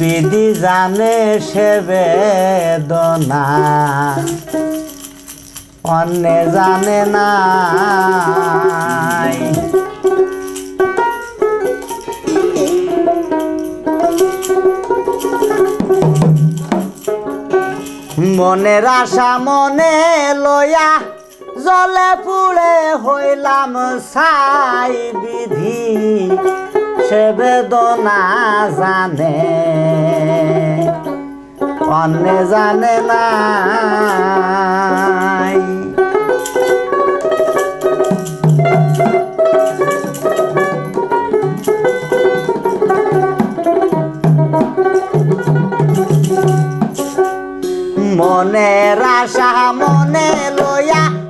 বিধি জানে সে বেদনা। অন্য জানে না মনের আশা মনে লয়া জলে পুড়ে হইলাম সাই বিধি। সে বেদনা জানে, অন্য জানে না। মনের রাশা মনে লইয়া